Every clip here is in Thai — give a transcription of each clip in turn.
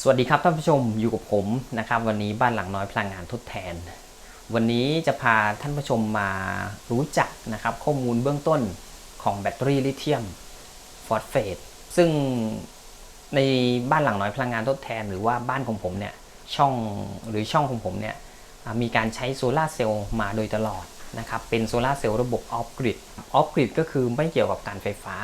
สวัสดีครับท่านผู้ชมอยู่กับผมนะครับ วันนี้บ้านหลังน้อยพลังงานทดแทน วันนี้จะพาท่านผู้ชมมารู้จักนะครับข้อมูลเบื้องต้นของแบตเตอรี่ลิเธียมฟอสเฟตซึ่งในบ้านหลังน้อยพลังงานทดแทน หรือว่าบ้านของผมเนี่ยช่องหรือช่องของผมเนี่ยมีการใช้โซลาร์เซลล์มาโดยตลอดนะครับเป็นโซลาร์เซลล์ระบบออฟกริดออฟกริดก็คือไม่เกี่ยวกับการไฟฟ้า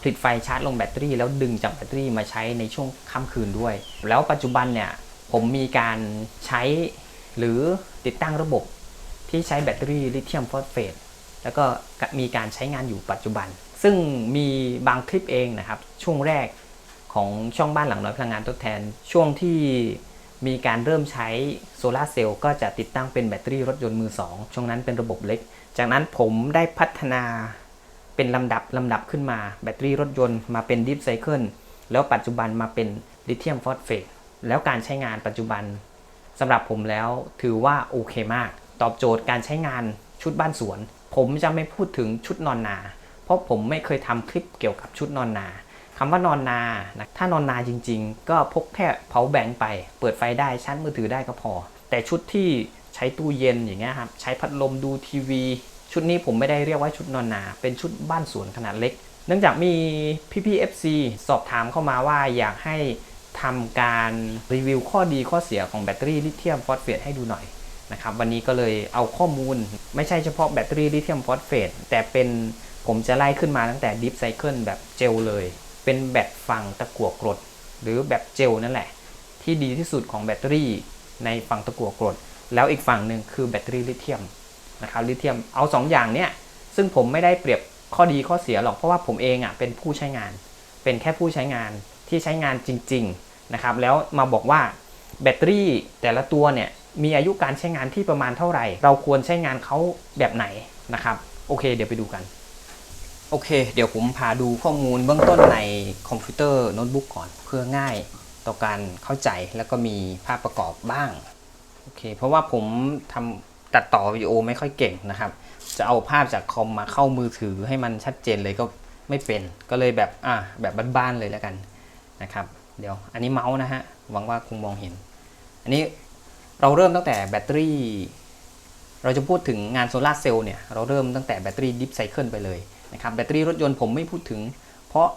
ผลิตไฟชาร์จลงแบตเตอรี่ แล้วดึงจากแบตเตอรี่มาใช้ในช่วงค่ำคืนด้วย แล้วปัจจุบันเนี่ยผมมีการใช้หรือติดตั้งระบบที่ใช้แบตเตอรี่ลิเธียมฟอสเฟตแล้วก็มีการใช้งานอยู่ปัจจุบัน ซึ่งมีบางคลิปเองนะครับ ช่วงแรกของช่องบ้านหลังน้อยพลังงานทดแทน ช่วงที่มีการเริ่มใช้โซลาร์เซลล์ก็จะติดตั้งเป็นแบตเตอรี่รถยนต์มือสองช่วงนั้นเป็นระบบเล็ก จากนั้นผมได้พัฒนา เป็นลำดับลำดับขึ้นมา แบตเตอรี่รถยนต์มาเป็นดิฟไซเคิลแล้วปัจจุบันมาเป็นลิเธียมฟอสเฟตแล้วการใช้งานปัจจุบันสำหรับผมแล้วถือว่าโอเคมาก ตอบโจทย์การใช้งานชุดบ้านสวน ผมจะไม่พูดถึงชุดนอนนา เพราะผมไม่เคยทำคลิปเกี่ยวกับชุดนอนนาคำว่านอนนานะถ้านอนนาจริงๆ ก็พกแค่เผาแบงไป เปิดไฟได้ชาร์จมือถือได้ก็พอ แต่ชุดที่ใช้ตู้เย็นอย่างเงี้ยครับ ใช้พัดลมดูทีวี ชุดนี้ผมไม่ได้เรียกว่าชุดนอนนา เป็นชุดบ้านสวนขนาดเล็ก เนื่องจากมีพี่พี FC สอบถามเข้ามาว่าอยากให้ทำการรีวิวข้อดีข้อเสียของแบตเตอรี่ลิเธียมฟอสเฟตให้ดูหน่อยนะครับวันนี้ก็เลยเอาข้อมูลไม่ใช่เฉพาะแบตเตอรี่ลิเธียมฟอสเฟตแต่เป็นผมจะไล่ขึ้นมาตั้งแต่ดิฟไซเคิลแบบเจลเลย เป็นแบตฝั่งตะกั่วกรด หรือแบบเจลนั่นแหละ ที่ดีที่สุดของแบตเตอรี่ในฝั่งตะกั่วกรด แล้วอีกฝั่งหนึ่งคือแบตเตอรี่ลิเธียม นะครับลิเธียมเอา 2 อย่างเนี้ยซึ่งผมไม่ได้เปรียบข้อดีข้อเสียหรอกเพราะว่าผมเองอะเป็นผู้ใช้งาน เป็นแค่ผู้ใช้งานที่ใช้งานจริงๆนะครับแล้วมาบอกว่าแบตเตอรี่แต่ละตัวเนี่ยมีอายุการใช้งานที่ประมาณเท่าไหร่ เราควรใช้งานเขาแบบไหนนะครับโอเค เดี๋ยวไปดูกันโอเค เดี๋ยวผมพาดูข้อมูลเบื้องต้นในคอมพิวเตอร์โน้ตบุ๊กก่อนเพื่อง่ายต่อการเข้าใจแล้วก็มีภาพประกอบบ้างโอเคเพราะว่าผมทำ ตัดต่อวิดีโอไม่ค่อยเก่งนะครับ จะเอาภาพจากคอมมาเข้ามือถือให้มันชัดเจนเลยก็ไม่เป็น ก็เลยแบบอะแบบบ้านๆเลยแล้วกันนะครับ เดี๋ยวอันนี้เมาส์นะฮะหวังว่าคงมองเห็น อันนี้เราเริ่มตั้งแต่แบตเตอรี่ เราจะพูดถึงงานโซลาร์เซลล์เนี่ยเราเริ่มตั้งแต่แบตเตอรี่ดิฟไซเคิลไปเลยนะครับแบตเตอรี่รถยนต์ผมไม่พูดถึง เพราะ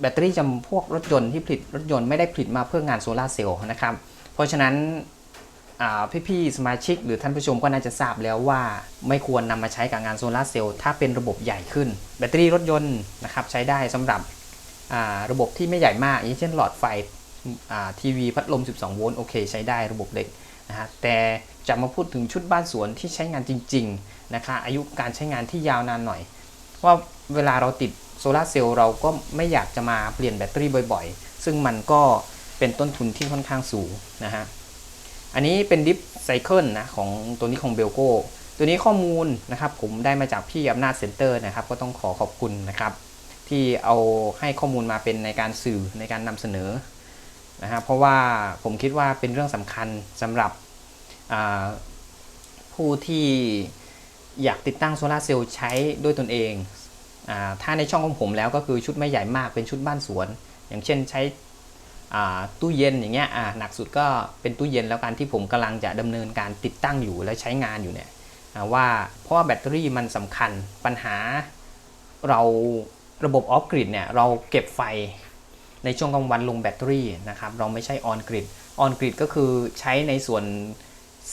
แบตเตอรี่จำพวกรถยนต์ที่ผลิตรถยนต์ไม่ได้ผลิตมาเพื่องานโซลาร์เซลล์นะครับ เพราะฉะนั้น พี่ๆสมาชิกหรือท่านผู้ชมก็น่าจะทราบแล้วว่า ไม่ควรนำมาใช้กับงานโซลาร์เซลล์ถ้าเป็นระบบใหญ่ขึ้น แบตเตอรี่รถยนต์นะครับใช้ได้สำหรับระบบที่ไม่ใหญ่มากอย่างเช่นหลอดไฟทีวีพัดลม 12 โวลต์โอเค ใช้ได้ระบบเล็กนะฮะแต่จะมาพูดถึงชุดบ้านสวนที่ใช้งานจริงๆนะคะอายุการใช้งานที่ยาวนานหน่อย ว่าเวลาเราติดโซลาร์เซลล์เราก็ไม่อยากจะมาเปลี่ยนแบตเตอรี่บ่อยๆ ซึ่งมันก็เป็นต้นทุนที่ค่อนข้างสูงนะฮะ อันนี้เป็นดิฟไซเคิลนะของตัวนี้ของเบลโกตัวนี้ข้อมูลนะครับผมได้มาจากพี่อำนาจเซ็นเตอร์นะครับ ก็ต้องขอขอบคุณนะครับ ที่เอาให้ข้อมูลมาเป็นในการสื่อในการนำเสนอนะครับเพราะว่าผมคิดว่าเป็นเรื่องสำคัญสำหรับผู้ที่อยากติดตั้งโซลาเซลล์ใช้ด้วยตนเองอถ้าในช่องของผมแล้วก็คือชุดไม่ใหญ่มากเป็นชุดบ้านสวน อย่างเช่นใช้ ตู้เย็นอย่างเงี้ยหนักสุดก็เป็นตู้เย็นแล้วกันที่ผมกำลังจะดำเนินการติดตั้งอยู่และใช้งานอยู่เนี่ยว่าเพราะว่าแบตเตอรี่มันสำคัญปัญหาเราระบบออฟกริดเนี่ยเราเก็บไฟในช่วงกลางวันลงแบตเตอรี่นะครับเราไม่ใช่ออนกริดออนกริดก็คือใช้ในส่วน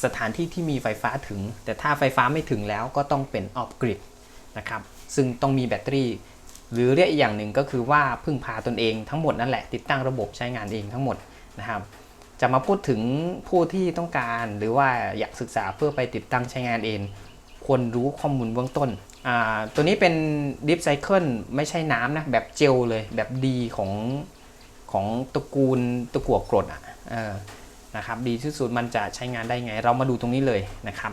สถานที่ที่มีไฟฟ้าถึง แต่ถ้าไฟฟ้าไม่ถึงแล้วก็ต้องเป็นออฟกริดนะครับซึ่งต้องมีแบตเตอรี่ หรือเรียกอีกอย่างหนึ่งก็คือว่าพึ่งพาตนเองทั้งหมดนั่นแหละติดตั้งระบบใช้งานเองทั้งหมดนะครับจะมาพูดถึงผู้ที่ต้องการหรือว่าอยากศึกษาเพื่อไปติดตั้งใช้งานเอง ควรรู้ข้อมูลเบื้องต้น ตัวนี้เป็นดิฟไซเคิลไม่ใช่น้ำนะ แบบเจลเลยแบบดีของของตระกูลตะกั่วกรดอะนะครับดีที่สุดมันจะใช้งานได้ไง เรามาดูตรงนี้เลยนะครับ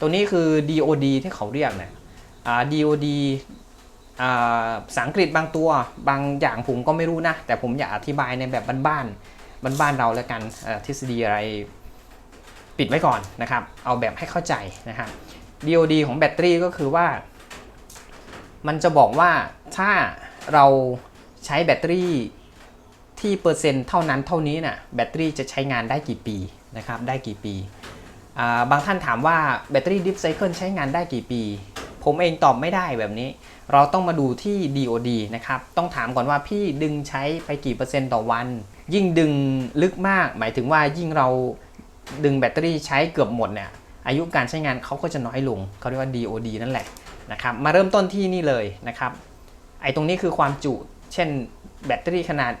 ตัวนี้คือ DOD ที่เขาเรียกเนี่ย DOD อ่า ภาษาอังกฤษบางตัวบางอย่างผมก็ไม่รู้นะ แต่ผมอยากอธิบายในแบบบ้านๆบ้านๆเราแล้วกันทฤษฎีอะไรปิดไว้ก่อนนะครับ เอาแบบให้เข้าใจนะครับ DOD ของแบตเตอรี่ก็คือว่า มันจะบอกว่าถ้าเราใช้แบตเตอรี่ที่เปอร์เซ็นต์เท่านั้นเท่านี้น่ะแบตเตอรี่จะใช้งานได้กี่ปีนะครับได้กี่ปี บางท่านถามว่าแบตเตอรี่ดิฟไซเคิลใช้งานได้กี่ปี ผมเองตอบไม่ได้แบบนี้ เราต้องมาดูที่ DOD นะครับ ต้องถามก่อนว่าพี่ดึงใช้ไปกี่เปอร์เซ็นต์ต่อวัน ยิ่งดึงลึกมาก หมายถึงว่ายิ่งเราดึงแบตเตอรี่ใช้เกือบหมดเนี่ย อายุการใช้งานเขาก็จะน้อยลง เขาเรียกว่า DOD นั่นแหละนะครับ มาเริ่มต้นที่นี่เลยนะครับ ไอ้ตรงนี้คือความจุ เช่นแบตเตอรี่ขนาด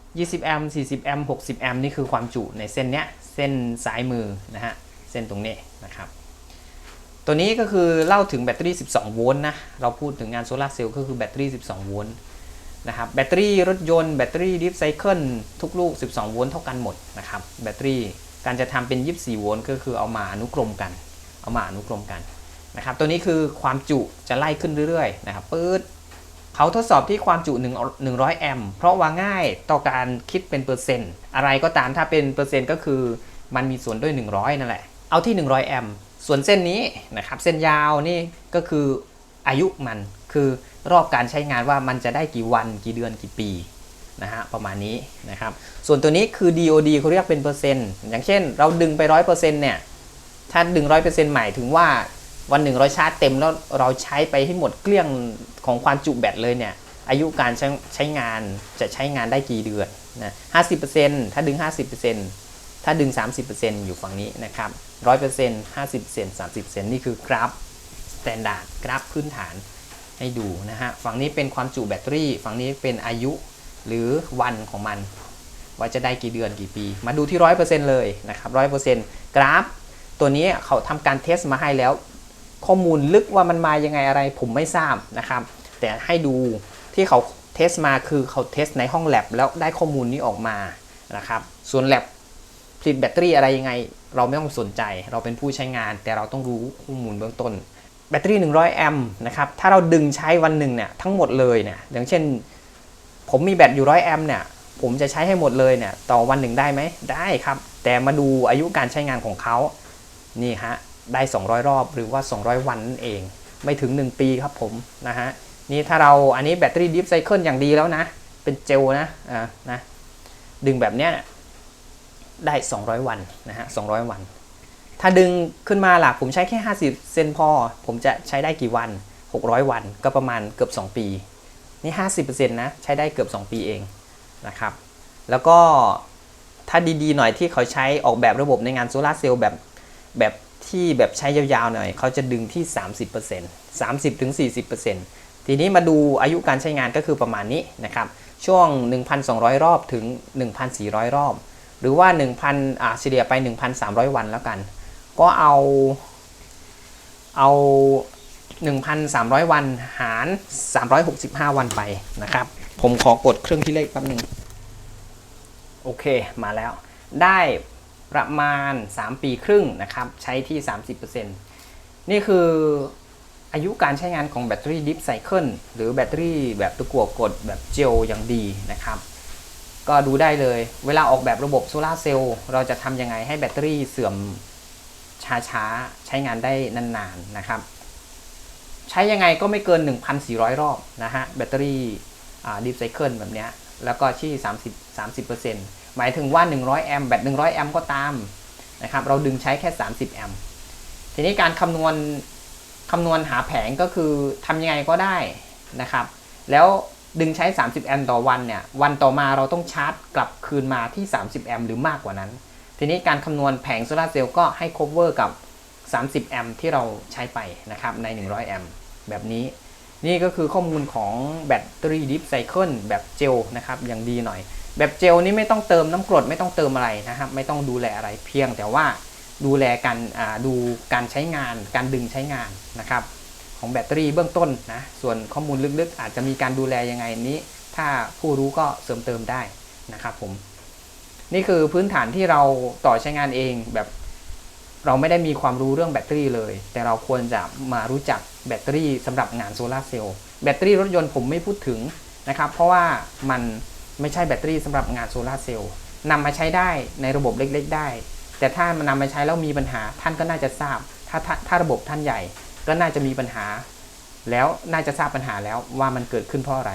20 แอมป์ 40 แอมป์ 60 แอมป์นี่คือความจุในเส้นเนี้ย เส้นซ้ายมือนะฮะ เส้นตรงนี้นะครับ ตัวนี้ก็คือเล่าถึงแบตเตอรี่ 12 โวลต์นะ เราพูดถึงงานโซลาร์เซลล์ก็คือแบตเตอรี่ 12 โวลต์นะครับ แบตเตอรี่รถยนต์แบตเตอรี่ดิฟไซเคิลทุกลูก 12 โวลต์เท่ากันหมดนะครับ แบตเตอรี่การจะทำเป็น 24 โวลต์ก็คือเอามาอนุกรมกัน เอามาอนุกรมกันนะครับ ตัวนี้คือความจุจะไล่ขึ้นเรื่อยๆนะครับปื๊ดเขาทดสอบที่ความจุ1 100 แอมป์ เพราะว่าง่ายต่อการคิดเป็นเปอร์เซ็นต์ อะไรก็ตามถ้าเป็นเปอร์เซ็นต์ก็คือมันมีส่วนด้วย 100 นั่นแหละ เอาที่ 100 แอมป์ ส่วนเส้นนี้นะครับเส้นยาวนี่ก็คืออายุมันคือรอบการใช้งานว่ามันจะได้กี่วันกี่เดือนกี่ปีนะฮะประมาณนี้นะครับส่วนตัวนี้คือ DOD เขาเรียกเป็นเปอร์เซ็นต์อย่างเช่น เราดึงไป 100%เนี่ยถ้าดึง 100%หมายถึงว่าวันหนึ่งเราชาร์จเต็มแล้วเราใช้ไปให้หมดเกลี้ยงของความจุแบตเลยเนี่ยอายุการใช้ใชงานจะใช้งานได้กี่เดือนนะ50%ถ้าดึง 50% ถ้าดึง 30%อยู่ฝั่งนี้นะครับ100% 50% 30%นี่คือกราฟสแตนดาร์ดกราฟพื้นฐานให้ดูนะฮะ ฝั่งนี้เป็นความจุแบตเตอรี่ ฝั่งนี้เป็นอายุหรือวันของมัน ว่าจะได้กี่เดือนกี่ปี มาดูที่ 100%เลยนะครับ100%กราฟ ตัวนี้เขาทำการเทสมาให้แล้ว ข้อมูลลึกว่ามันมายังไงอะไรผมไม่ทราบนะครับ แต่ให้ดูที่เขาเทสมาคือเขาเทสในห้องแลบแล้วได้ข้อมูลนี้ออกมานะครับ ส่วนแลบ ผลิตแบตเตอรี่อะไรยังไง เราไม่ต้องสนใจ เราเป็นผู้ใช้งาน แต่เราต้องรู้ข้อมูลเบื้องต้น แบตเตอรี่ 100 แอมป์นะครับถ้าเราดึงใช้วันหนึ่งเนี่ยทั้งหมดเลยเนี่ยอย่างเช่น ผมมีแบตอยู่100แอมป์เนี่ยผมจะใช้ให้หมดเลยเนี่ยต่อวันหนึ่งได้ไหมได้ครับ แต่มาดูอายุการใช้งานของเขานี่ฮะได้ 200 รอบหรือว่า 200 วันนั่นเอง ไม่ถึง 1 ปีครับผมนะฮะนี่ถ้าเราอันนี้แบตเตอรี่ดิฟไซเคิลอย่างดีแล้วนะ เป็นเจลนะอ่านะดึงแบบเนี้ย ได้ 200 วันนะฮะ200 วัน ถ้าดึงขึ้นมาหล่ะผมใช้แค่ 50 เซนพอ ผมจะใช้ได้กี่วัน 600 วันก็ประมาณเกือบ 2 ปี นี่ 50%นะใช้ได้เกือบ 2 ปีเองนะครับ แล้วก็ถ้าดีๆหน่อยที่เขาใช้ออกแบบระบบในงานโซลาร์เซลล์แบบแบบที่แบบใช้ยาวๆหน่อย เขาจะดึงที่ 30% 30-40%ทีนี้มาดูอายุการใช้งานก็คือประมาณนี้นะครับ ช่วง 1,200 รอบถึง 1,400 รอบ หรือว่า 1,000อ่าเฉลี่ยไป 1,300 วันแล้วกัน ก็เอาเอา 1,300 วันหาร 365 วันไปนะครับ ผมขอกดเครื่องที่เลขแป๊บหนึ่งโอเคมาแล้ว ได้ประมาณ 3 ปีครึ่งนะครับ ใช้ที่ 30%นี่คืออายุการใช้งานของแบตเตอรี่ดิฟไซเคิลหรือแบตเตอรี่แบบตะกั่วกดแบบเจลอย่างดีนะครับ ก็ดูได้เลย เวลาออกแบบระบบโซลาเซลล์เราจะทำยังไงให้แบตเตอรี่เสื่อมช้าๆ ใช้งานได้นานๆนะครับ ใช้ยังไงก็ไม่เกิน 1,400 รอบนะฮะ แบตเตอรี่ดิฟไซเคิลแบบเนี้ยแล้วก็ที่ 30 30%หมายถึงว่า 100 แอมป์แบต 100 แอมป์ก็ตามนะครับ เราดึงใช้แค่ 30 แอมป์ทีนี้การคำนวณคำนวณหาแผงก็คือทำยังไงก็ได้นะครับ แล้ว ดึงใช้ 30 แอมป์ต่อวันเนี่ย วันต่อมาเราต้องชาร์จกลับคืนมาที่ 30 แอมป์หรือมากกว่านั้น ทีนี้การคำนวณแผงโซลาเซลล์ก็ให้ cover กับ 30 แอมป์ที่เราใช้ไปนะครับใน 100 แอมป์แบบนี้ นี่ก็คือข้อมูลของแบตเตอรี่ดิฟไซเคิลแบบเจลนะครับอย่างดีหน่อย แบบเจลนี่ไม่ต้องเติมน้ำกรดไม่ต้องเติมอะไรนะครับ ไม่ต้องดูแลอะไรเพียงแต่ว่าดูแลการดูการใช้งาน การดึงใช้งานนะครับ ของแบตเตอรี่เบื้องต้นนะส่วนข้อมูลลึกๆ อาจจะมีการดูแลยังไงนี้ ถ้าผู้รู้ก็เสริมเติมได้นะครับผมนี่คือพื้นฐานที่เราต่อใช้งานเองแบบเราไม่ได้มีความรู้เรื่องแบตเตอรี่เลย แต่เราควรจะมารู้จักแบตเตอรี่สำหรับงานโซลาเซลล์แบตเตอรี่รถยนต์ผมไม่พูดถึงนะครับ เพราะว่ามันไม่ใช่แบตเตอรี่สำหรับงานโซลาเซลล์นำมาใช้ได้ในระบบเล็ก ๆ ได้ แต่ถ้ามันนำมาใช้แล้วมีปัญหาท่านก็น่าจะทราบ ถ้าถ้าระบบท่านใหญ่ ก็น่าจะมีปัญหา แล้วน่าจะทราบปัญหาแล้วว่ามันเกิดขึ้นเพราะอะไร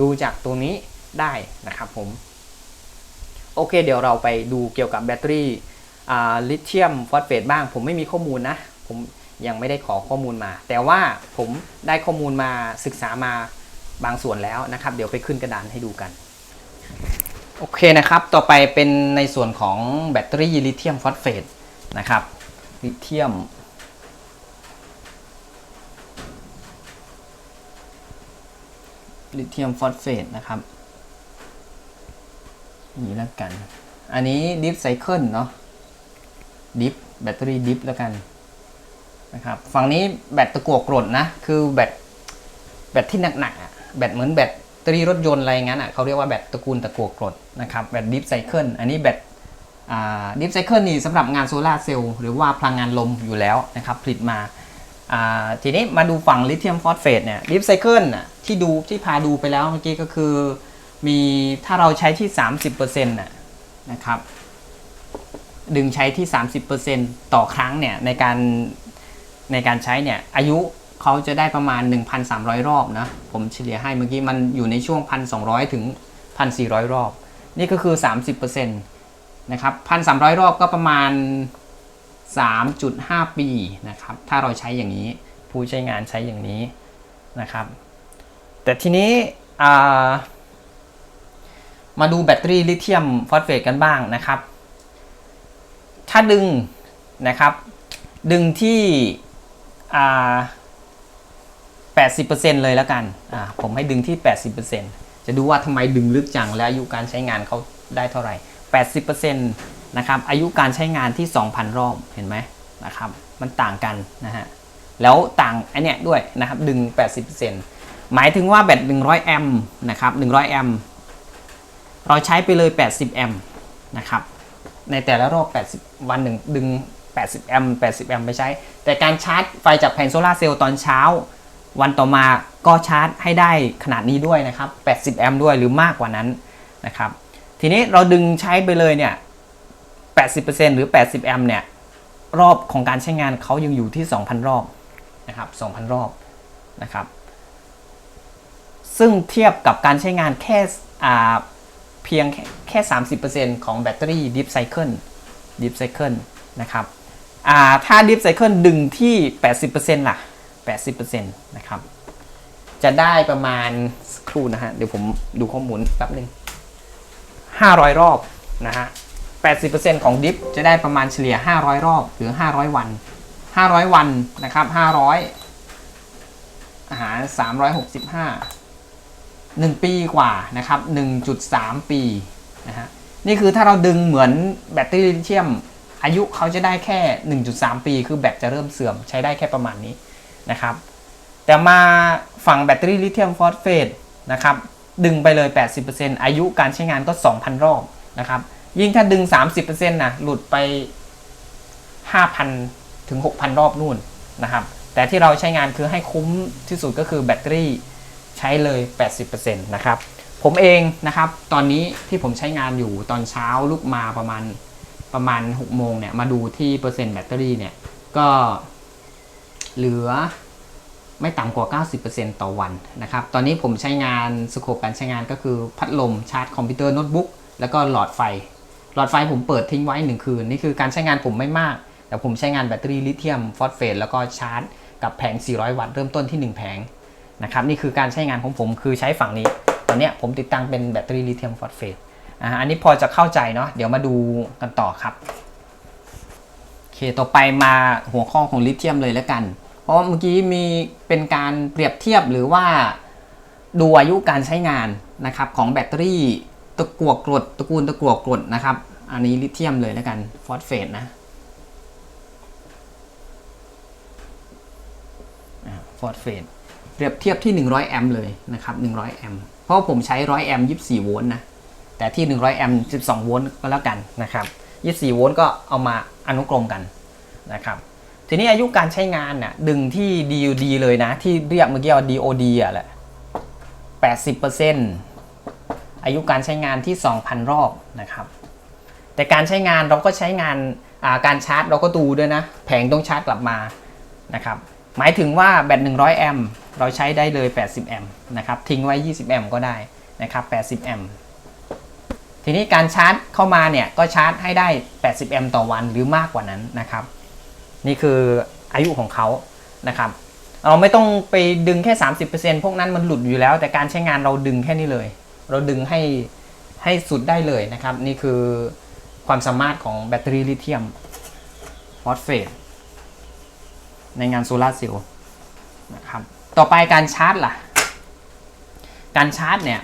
ดูจากตรงนี้ได้นะครับผม โอเค เดี๋ยวเราไปดูเกี่ยวกับแบตเตอรี่ลิเธียมฟอสเฟตบ้าง ผมไม่มีข้อมูลนะ ผมยังไม่ได้ขอข้อมูลมา แต่ว่าผมได้ข้อมูลมาศึกษามาบางส่วนแล้วนะครับ เดี๋ยวไปขึ้นกระดานให้ดูกัน โอเคนะครับ ต่อไปเป็นในส่วนของแบตเตอรี่ลิเธียมฟอสเฟตนะครับ ลิเธียม ลิเธียมฟอสเฟตนะครับนี่แล้วกัน อันนี้ดิฟไซเคิลเนาะดิฟแบตเตอรี่ดิฟแล้วกันนะครับฝั่งนี้แบตตะกั่วกรดนะ คือแบตแบตที่หนักๆอะแบตเหมือนแบตเตอรี่รถยนต์อะไรงั้นอะเขาเรียกว่าแบตตระกูลตะกั่วกรดนะครับแบตดิฟไซเคิลอันนี้แบตดิฟไซเคิลนี่สำหรับงานโซลาร์เซลล์หรือว่าพลังงานลมอยู่แล้วนะครับผลิตมา ทีนี้มาดูฝั่งลิเธียมฟอสเฟตเนี่ยดิฟไซเคิลน่ะที่ดูที่พาดูไปแล้วเมื่อกี้ก็คือมีถ้าเราใช้ที่ 30%น่ะนะครับ ดึงใช้ที่ 30%ต่อครั้งเนี่ยในการในการใช้เนี่ยอายุเขาจะได้ประมาณ 1,300 รอบนะ ผมเฉลี่ยให้เมื่อกี้มันอยู่ในช่วง 1,200 ถึง 1,400 รอบ นี่ก็คือ 30%นะครับ 1,300 รอบก็ประมาณ 3.5 ปีนะครับ ถ้าเราใช้อย่างนี้ ผู้ใช้งานใช้อย่างนี้นะครับ แต่ทีนี้มาดูแบตเตอรี่ลิเธียมฟอสเฟตกันบ้างนะครับ ถ้าดึงนะครับ ดึงที่อ่า80%เลยแล้วกัน ผมให้ดึงที่ 80%จะดูว่าทำไมดึงลึกจังและอายุการใช้งานเขาได้เท่าไหร่ 80% นะครับอายุการใช้งานที่ 2,000 รอบเห็นไหมนะครับมันต่างกันนะฮะแล้วต่างไอเนี้ยด้วยนะครับดึง 80%หมายถึงว่าแบต100 แอมป์นะครับ100 แอมป์เราใช้ไปเลย 80 แอมป์นะครับในแต่ละรอบ 80 วันหนึ่งดึง 80 แอมป์80 แอมป์ไปใช้ แต่การชาร์จไฟจากแผงโซลาเซลล์ตอนเช้า วันต่อมาก็ชาร์จให้ได้ขนาดนี้ด้วยนะครับ 80 แอมป์ด้วยหรือมากกว่านั้นนะครับ ทีนี้เราดึงใช้ไปเลยเนี่ย 80%หรือ 80 แอมป์เนี่ย รอบของการใช้งานเขายังอยู่ที่ 2,000 รอบนะครับ 2,000 รอบนะครับ ซึ่งเทียบกับการใช้งานแค่อ่าเพียงแค่ 30%ของแบตเตอรี่ดิฟไซเคิลดิฟไซเคิลนะครับอ่าถ้าดิฟไซเคิลดึงที่ 80%ล่ะ 80%นะครับ จะได้ประมาณครู่นะฮะ เดี๋ยวผมดูข้อมูลแป๊บหนึง500 รอบนะฮะ 80%ของดิฟจะได้ประมาณเฉลี่ย 500 รอบหรือ 500 วัน 500 วันนะครับ 500 อาหาร 365 1 ปีกว่านะครับ 1.3 ปีนะฮะนี่คือถ้าเราดึงเหมือนแบตเตอรี่ลิเธียม อายุเขาจะได้แค่ 1.3 ปี คือแบตจะเริ่มเสื่อมใช้ได้แค่ประมาณนี้นะครับ แต่มาฝั่งแบตเตอรี่ลิเธียมฟอสเฟตนะครับดึงไปเลย 80%อายุการใช้งานก็ 2,000 รอบนะครับ ยิ่งถ้าดึง 30%นะหลุดไป 5,000 ถึง 6,000 รอบนู่นนะครับ แต่ที่เราใช้งานคือให้คุ้มที่สุดก็คือแบตเตอรี่ใช้เลย 80%นะครับ ผมเองนะครับ ตอนนี้ที่ผมใช้งานอยู่ตอนเช้าลุกมาประมาณประมาณ6โมงเนี่ย มาดูที่เปอร์เซ็นต์แบตเตอรี่เนี่ย ก็เหลือไม่ต่ำกว่า 90%ต่อวันนะครับ ตอนนี้ผมใช้งานสโคปการใช้งานก็คือพัดลมชาร์จคอมพิวเตอร์โน้ตบุ๊กแล้วก็หลอดไฟ ลอดไฟผมเปิดทิ้งไว้ 1 คืน นี่คือการใช้งานผมไม่มาก แต่ผมใช้งานแบตเตอรี่ลิเธียมฟอสเฟตแล้วก็ชาร์จ กับแผง 400 วัตต์เริ่มต้นที่ 1 แผงนะครับนี่คือการใช้งานของผมคือใช้ฝั่งนี้ตอนนี้ผมติดตั้งเป็นแบตเตอรี่ลิเธียมฟอสเฟตอันนี้พอจะเข้าใจเนาะเดี๋ยวมาดูกันต่อครับโอเคต่อไปมาหัวข้อของลิเธียมเลยแล้วกัน เพราะเมื่อกี้มีเป็นการเปรียบเทียบหรือว่าดูอายุการใช้งานนะครับของแบตเตอรี่ ตะกั่วกรดตระกูลตะกั่วกรดนะครับ อันนี้ลิเธียมเลยแล้วกันฟอสเฟตนะฟอสเฟตเปรียบเทียบที่ 100 แอมป์เลยนะครับ 100 แอมป์เพราะผมใช้ 100 แอมป์24 โวลต์นะ แต่ที่ 100 แอมป์12 โวลต์ก็แล้วกันนะครับ 24 โวลต์ก็เอามาอนุกรมกันนะครับ ทีนี้อายุการใช้งานน่ะดึงที่ DOD เลยนะ ที่เรียกเมื่อกี้ว่า DOD อะแหละ80% อายุการใช้งานที่ 2,000 รอบนะครับ แต่การใช้งานเราก็ใช้งานาการชาร์จเราก็ดูด้วยนะ แผงต้องชาร์จกลับมานะครับ หมายถึงว่าแบต 100 แอมป์เราใช้ได้เลย 80 แอมป์นะครับ ทิ้งไว้ 20 แอมป์ก็ได้นะครับ 80 แอมป์ทีทีนี้การชาร์จเข้ามาเนี่ยก็ชาร์จให้ได้ 80 แอมป์ต่อวันหรือมากกว่านั้นนะครับ นี่คืออายุของเขานะครับเราไม่ต้องไปดึงแค่ 30%พวกนั้นมันหลุดอยู่แล้ว แต่การใช้งานเราดึงแค่นี้เลย เราดึงให้ให้สุดได้เลยนะครับ นี่คือความสามารถของแบตเตอรี่ลิเธียมฟอสเฟตในงานโซลาร์เซลล์นะครับต่อไปการชาร์จล่ะ การชาร์จเนี่ย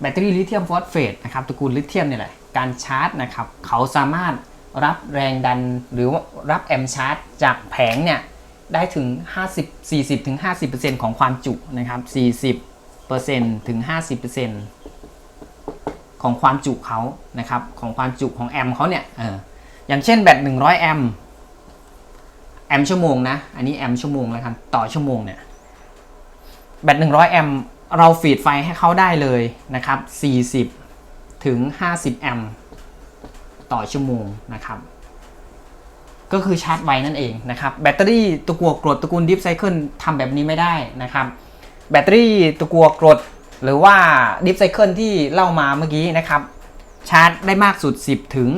แบตเตอรี่ลิเธียมฟอสเฟตนะครับตระกูลลิเธียมเนี่ยแหละการชาร์จนะครับเขาสามารถรับแรงดันหรือว่ารับแอมป์ชาร์จ จากแผงเนี่ยได้ถึง 50 40ถึง50%ของความจุนะครับ40%ถึง 50% ของความจุเขานะครับของความจุของแอมป์เขาเนี่ยเอออย่างเช่นแบต100 แอมป์แอมป์ชั่วโมงนะ อันนี้แอมป์ชั่วโมงแล้วกันต่อชั่วโมงเนี่ยแบต100 แอมป์เราฟีดไฟให้เขาได้เลยนะครับ 40 ถึง 50 แอมป์ต่อชั่วโมงนะครับ ก็คือชาร์จไวนั่นเองนะครับ แบตเตอรี่ตะกัวกรดตระกูลดิฟไซเคิลทำแบบนี้ไม่ได้นะครับ แบตเตอรี่ตะกัวกรด หรือว่าดิฟไซเคิลที่เล่ามาเมื่อกี้นะครับ ชาร์จได้มากสุด 10 ถึง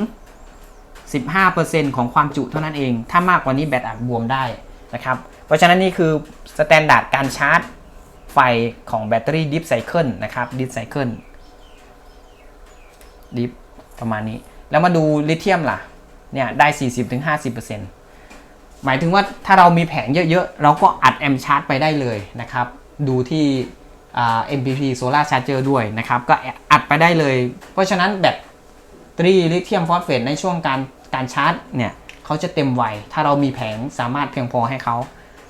15%ของความจุเท่านั้นเอง ถ้ามากกว่านี้แบตอาจบวมได้นะครับ เพราะฉะนั้นนี่คือสแตนดาร์ดการชาร์จไฟของแบตเตอรี่ดิฟไซเคิลนะครับดิฟไซเคิลดิฟประมาณนี้ แล้วมาดูลิเธียมล่ะ เนี่ยได้ 40-50%หมายถึงว่าถ้าเรามีแผงเยอะๆ เราก็อัดแอมชาร์จไปได้เลยนะครับ ดูที่ MPP Solar Charger ด้วยนะครับ ก็อัดไปได้เลย เพราะฉะนั้นแบตเตอรี่ลิเธียมฟอสเฟตในช่วงการการชาร์จเนี่ยเขาจะเต็มไวถ้าเรามีแผงสามารถเพียงพอให้เขา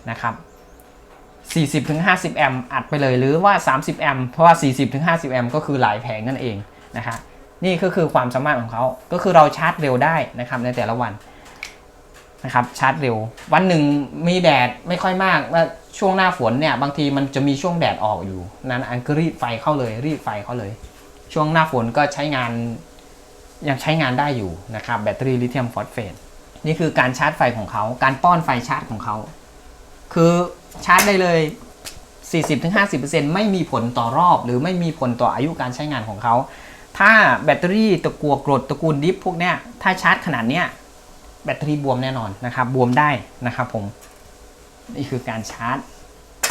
นะครับ 40-50 แอมป์อัดไปเลยหรือว่า 30 แอมป์เพราะว่า 40-50 แอมป์ก็คือหลายแผงนั่นเองนะครับนี่ก็คือความสามารถของเขาก็คือเราชาร์จเร็วได้นะครับในแต่ละวันนะครับชาร์จเร็ว วันหนึ่งมีแดดไม่ค่อยมากว่า ช่วงหน้าฝนเนี่ยบางทีมันจะมีช่วงแดดออกอยู่ นั้นอันก็รีดไฟเข้าเลยรีดไฟเข้าเลย ช่วงหน้าฝนก็ใช้งานยังใช้งานได้อยู่นะครับแบตเตอรี่ลิเธียมฟอสเฟตนี่คือการชาร์จไฟของเขา การป้อนไฟชาร์จของเขา คือชาร์จได้เลย 40-50%ไม่มีผลต่อรอบ หรือไม่มีผลต่ออายุการใช้งานของเขา ถ้าแบตเตอรี่ตะกัวกรดตระกูลดิฟพวกเนี้ยถ้าชาร์จขนาดเนี้ยแบตเตอรี่บวมแน่นอนนะครับบวมได้นะครับผม นี่คือการชาร์จ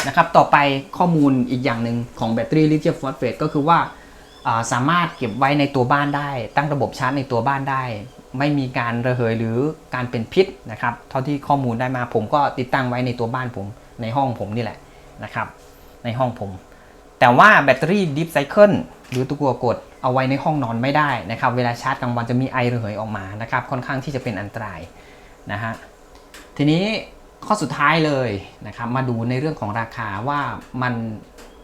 นะครับ ต่อไปข้อมูลอีกอย่างหนึ่งของแบตเตอรี่ลิเธียมฟอสเฟตก็คือว่าสามารถเก็บไว้ในตัวบ้านได้ ตั้งระบบชาร์จในตัวบ้านได้ ไม่มีการระเหยหรือการเป็นพิษนะครับ เท่าที่ข้อมูลได้มาผมก็ติดตั้งไว้ในตัวบ้านผมในห้องผมนี่แหละนะครับ ในห้องผม แต่ว่าแบตเตอรี่ดิฟไซเคิลหรือตะกัวกดเอาไว้ในห้องนอนไม่ได้นะครับ เวลาชาร์จกลางวันจะมีไอระเหยออกมานะครับ ค่อนข้างที่จะเป็นอันตรายนะฮะทีนี้ ข้อสุดท้ายเลยนะครับมาดูในเรื่องของราคาว่ามัน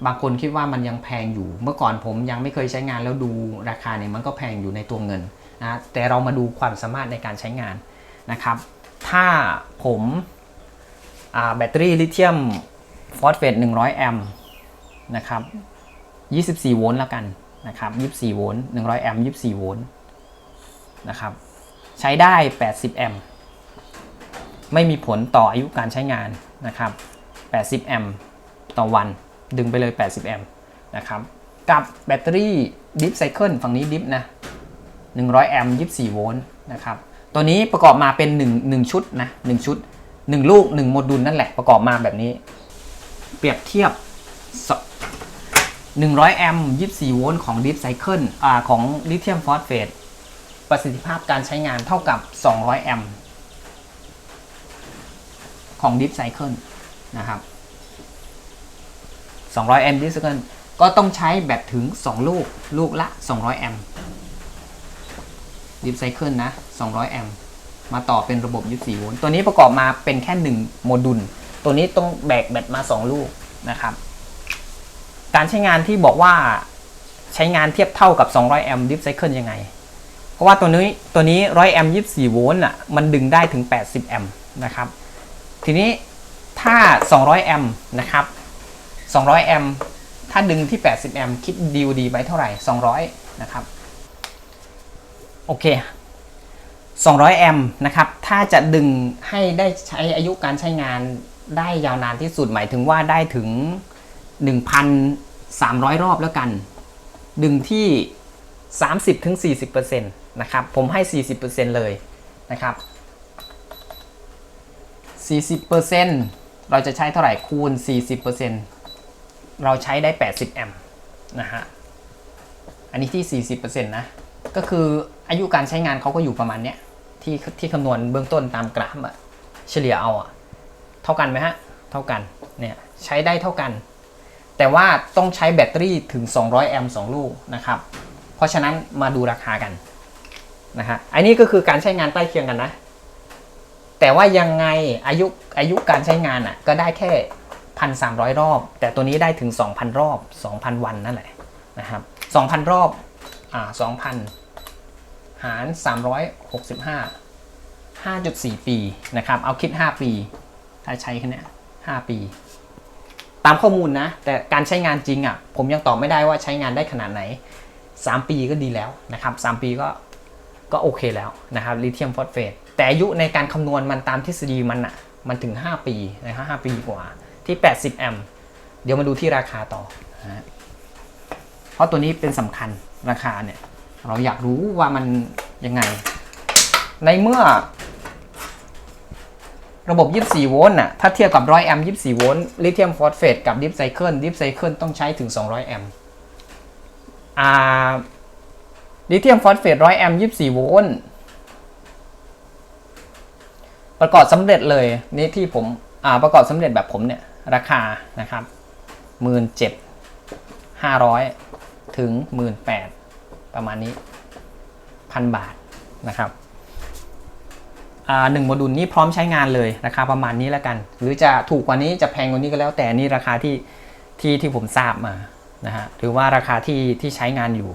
บางคนคิดว่ามันยังแพงอยู่ เมื่อก่อนผมยังไม่เคยใช้งานแล้วดูราคาเนี่ยมันก็แพงอยู่ในตัวเงินนะแต่เรามาดูความสามารถในการใช้งานนะครับ ถ้าผมาแบตเตอรี่ลิเธียมฟอสเฟต100 แอมป์นะครับ24 โวลต์แล้วกันนะครับ24 โวลต์100 แอมป์24 โวลต์นะครับใช้ได้ 80 แอมป์ ไม่มีผลต่ออายุการใช้งานนะครับ 80 แอมป์ต่อวัน ดึงไปเลย 80 แอมป์นะครับ กับแบตเตอรี่ดิฟไซเคิลฝั่งนี้ดิฟนะ 100 แอมป์ 24 โวลต์นะครับ ตัวนี้ประกอบมาเป็น 1 1 ชุดนะ 1 ชุด 1 ลูก 1 โมดูลนั่นแหละประกอบมาแบบนี้ เปรียบเทียบ 100 แอมป์ 24 โวลต์ของดิฟไซเคิลอ่าของลิเธียมฟอสเฟตประสิทธิภาพการใช้งานเท่ากับ 200 แอมป์ ของดิฟไซเคิลนะครับ 200 แอมป์ดิฟไซเคิลก็ต้องใช้แบตถึง 2 ลูก ลูกละ 200 แอมป์ดิฟไซเคิลนะ 200 แอมป์ มาต่อเป็นระบบ 24 โวลต์ ตัวนี้ประกอบมาเป็นแค่ 1 โมดูล ตัวนี้ต้องแบกแบตมา 2 ลูกนะครับ การใช้งานที่บอกว่าใช้งานเทียบเท่ากับ 200 แอมป์ดิฟไซเคิลยังไงเพราะว่าตัวนี้ตัวนี้ 100 แอมป์ 24 โวลต์อะ มันดึงได้ถึง 80 แอมป์นะครับ ทีนี้ถ้า 200 แอมป์นะครับ 200 แอมป์ถ้าดึงที่ 80 แอมป์คิดดีวดีไว้เท่าไหร่ 200 นะครับ โอเค 200 แอมป์นะครับ ถ้าจะดึงให้ได้ใช้อายุการใช้งานได้ยาวนานที่สุดหมายถึงว่าได้ถึง 1,300 รอบแล้วกัน ดึงที่ 30-40%นะครับ ผมให้ 40%เลยนะครับ 40%เราจะใช้เท่าไหร่คูณ 40%เราใช้ได้ 80 แอมป์นะฮะ อันนี้ที่ 40%นะ ก็คืออายุการใช้งานเขาก็อยู่ประมาณเนี้ยที่ที่คำนวณเบื้องต้นตามกราฟอะเฉลี่ยเอาอะเท่ากันไหมฮะ เท่ากัน เนี่ยใช้ได้เท่ากัน แต่ว่าต้องใช้แบตเตอรี่ถึง 200 แอมป์2ลูกนะครับ เพราะฉะนั้นมาดูราคากันนะฮะ อันนี้ก็คือการใช้งานใกล้เคียงกันนะ แต่ว่ายังไงอายุอายุการใช้งานอะก็ได้แค่1,300รอบ แต่ตัวนี้ได้ถึง 2,000 รอบ 2,000 วันนั่นแหละนะครับ2,000 รอบอ่า2,000 หาร 365 5.4 ปีนะครับเอาคิด 5 ปี ถ้าใช้แค่นี้ย5ปี ตามข้อมูลนะ แต่การใช้งานจริงอะผมยังตอบไม่ได้ว่าใช้งานได้ขนาดไหน 3 ปีก็ดีแล้วนะครับ 3 ปีก็ก็โอเคแล้วนะครับลิเธียมฟอสเฟต แต่อายุในการคำนวณมันตามทฤษฎีมันอะมันถึง 5 ปีนะครับ5ปีกว่าที่ 80 แอมป์เดี๋ยวมาดูที่ราคาต่อนะฮะเพราะตัวนี้เป็นสำคัญราคาเนี่ย เราอยากรู้ว่ามันยังไง ในเมื่อ ระบบ 24 โวลต์น่ะถ้าเทียบกับ 100 แอมป์ 24 โวลต์ลิเธียมฟอสเฟตกับดิฟไซเคิลดิฟไซเคิลต้องใช้ถึง 200 แอมป์อ่าลิเธียมฟอสเฟต 100 แอมป์ 24 โวลต์ ประกอบสำเร็จเลยนี่ที่ผมอ่าประกอบสำเร็จแบบผมเนี่ยราคานะครับ17,500ถึง18,000ปดประมาณนี้พันบาทนะครับหนึ่งโมดูลนี้พร้อมใช้งานเลยราคาประมาณนี้แล้วกัน หรือจะถูกกว่านี้จะแพงกว่านี้ก็แล้ว แต่นี่ราคาที่ที่ที่ผมทราบมานะฮะถือว่าราคาที่ที่ใช้งานอยู่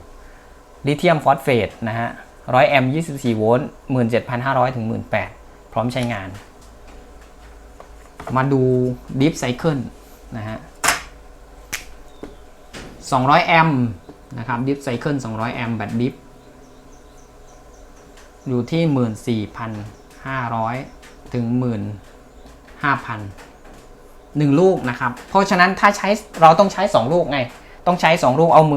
ลิเธียมฟอสเฟตนะฮะร้อยแอมยี่สิบสี่โวลต์หมื่นเจ็ดพันห้าร้อยถึงหมื่นแปด พร้อมใช้งาน มาดูดิฟไซเคิลนะฮะสองร้อยแอมนะครับดิฟไซเคิลสองร้อยแอมแบตดิฟอยู่ที่หมื่นสี่พัน500 ถึง 15,000 1ลูกนะครับ เพราะฉะนั้นถ้าใช้เราต้องใช้ 2 ลูกไง ต้องใช้ 2 ลูกเอา 14,500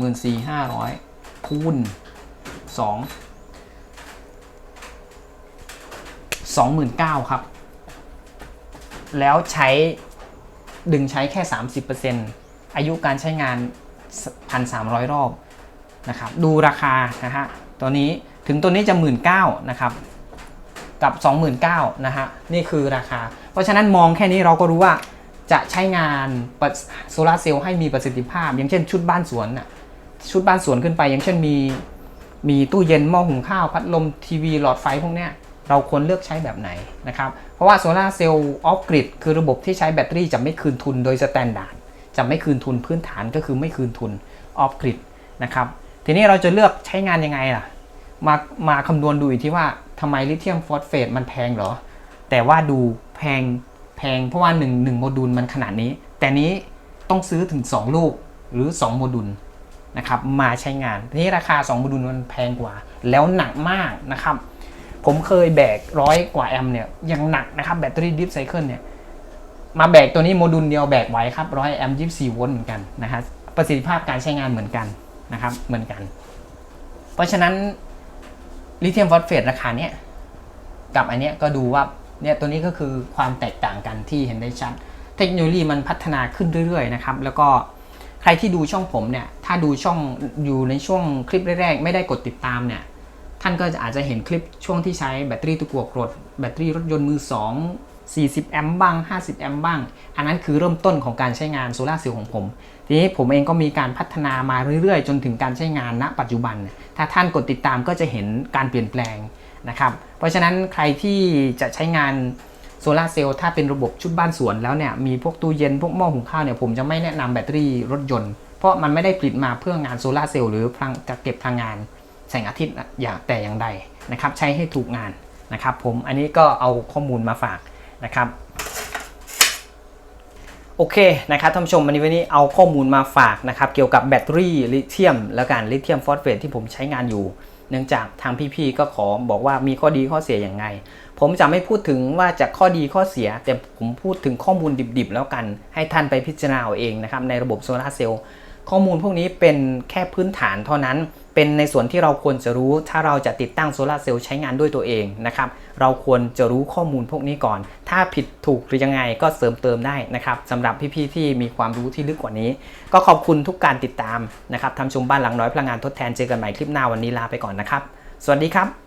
14,500คูณ2 29,000 ครับ แล้วใช้ดึงใช้แค่ 30%อายุการใช้งาน 1,300 รอบนะครับ ดูราคานะฮะ ตัวนี้ถึงตัวนี้จะ 1 9ื่นนะครับ กับ 29,000นะฮะ นี่คือราคา เพราะฉะนั้นมองแค่นี้เราก็รู้ว่าจะใช้งานโซลาเซลล์ให้มีประสิทธิภาพ อย่างเช่นชุดบ้านสวนน่ะชุดบ้านสวนขึ้นไป อย่างเช่นมีมีตู้เย็นหม้อหุงข้าว พัดลมทีวีหลอดไฟพวกเนี้ย เราควรเลือกใช้แบบไหนนะครับ เพราะว่าโซลาเซลล์ออฟกริดคือระบบที่ใช้แบตเตอรี่จะไม่คืนทุนโดยสแตนดาร์ดจะไม่คืนทุนพื้นฐานก็คือไม่คืนทุนออฟกริดนะครับ ทีนี้เราจะเลือกใช้งานยังไงล่ะ มามาคำนวณดูอีกที่ว่าทำไมลิเธียมฟอสเฟตมันแพงเหรอ แต่ว่าดูแพงแพงเพราะว่า1 1โมดูลมันขนาดนี้ แต่นี้ต้องซื้อถึง 2 ลูกหรือ 2 โมดูลนะครับมาใช้งานทีนี้ราคา 2 โมดูลมันแพงกว่า แล้วหนักมากนะครับ ผมเคยแบกร้อยกว่าแอมเนี่ยยังหนักนะครับแบตเตอรี่ดิฟไซเคิลเนี่ยมาแบกตัวนี้โมดูลเดียวแบกไว้ครับร้อยแอมป์ยี่สี่โวลต์เหมือนกันนะฮะประสิทธิภาพการใช้งานเหมือนกันนะครับเหมือนกัน เพราะฉะนั้นลิเธียมฟอสเฟตราคาเนี้ยกับอันเนี้ยก็ดูว่าเนี่ยตัวนี้ก็คือความแตกต่างกันที่เห็นได้ชัด เทคโนโลยีมันพัฒนาขึ้นเรื่อยๆนะครับแล้วก็ใครที่ดูช่องผมเนี่ยถ้าดูช่องอยู่ในช่วงคลิปแรกๆไม่ได้กดติดตามเนี่ย ท่านก็อาจจะเห็นคลิปช่วงที่ใช้แบตเตอรี่ตะกั่วกรดแบตเตอรี่รถยนต์มือ 2 40 แอมป์บ้าง 50 แอมป์บ้าง อันนั้นคือเริ่มต้นของการใช้งานโซลาร์เซลล์ของผม ทีนี้ผมเองก็มีการพัฒนามาเรื่อยๆ จนถึงการใช้งานณปัจจุบัน ถ้าท่านกดติดตามก็จะเห็นการเปลี่ยนแปลงนะครับ เพราะฉะนั้นใครที่จะใช้งานโซลาเซลล์ถ้าเป็นระบบชุดบ้านสวนแล้วเนี่ยมีพวกตู้เย็นพวกหม้อหุงข้าวเนี่ยผมจะไม่แนะนำแบตเตอรี่รถยนต์ เพราะมันไม่ได้ผลิตมาเพื่องานโซลาเซลล์หรือพลังจะเก็บพลังงาน แสงอาทิตย์อย่างแต่อย่างใดนะครับใช้ให้ถูกงานนะครับผมอันนี้ก็เอาข้อมูลมาฝากนะครับโอเคนะครับท่านผู้ชมวันนี้วันนี้เอาข้อมูลมาฝากนะครับเกี่ยวกับแบตเตอรี่ลิเธียม และการลิเธียมฟอสเฟตที่ผมใช้งานอยู่ เนื่องจากทางพี่ๆก็ขอบอกว่ามีข้อดีข้อเสียอย่างไง ผมจะไม่พูดถึงว่าจะข้อดีข้อเสีย แต่ผมพูดถึงข้อมูลดิบๆ แล้วกันให้ท่านไปพิจารณาเอาเองนะครับในระบบโซลาร์เซลล์ข้อมูลพวกนี้เป็นแค่พื้นฐานเท่านั้น เป็นในส่วนที่เราควรจะรู้ถ้าเราจะติดตั้งโซลาเซลล์ใช้งานด้วยตัวเองนะครับเราควรจะรู้ข้อมูลพวกนี้ก่อน ถ้าผิดถูกหรือยังไงก็เสริมเติมได้นะครับสำหรับพี่ๆที่มีความรู้ที่ลึกกว่านี้ ก็ขอบคุณทุกการติดตามนะครับทำชมบ้านหลังน้อยพลังงานทดแทนเจอกันใหม่คลิปหน้าวันนี้ลาไปก่อนนะครับ สวัสดีครับ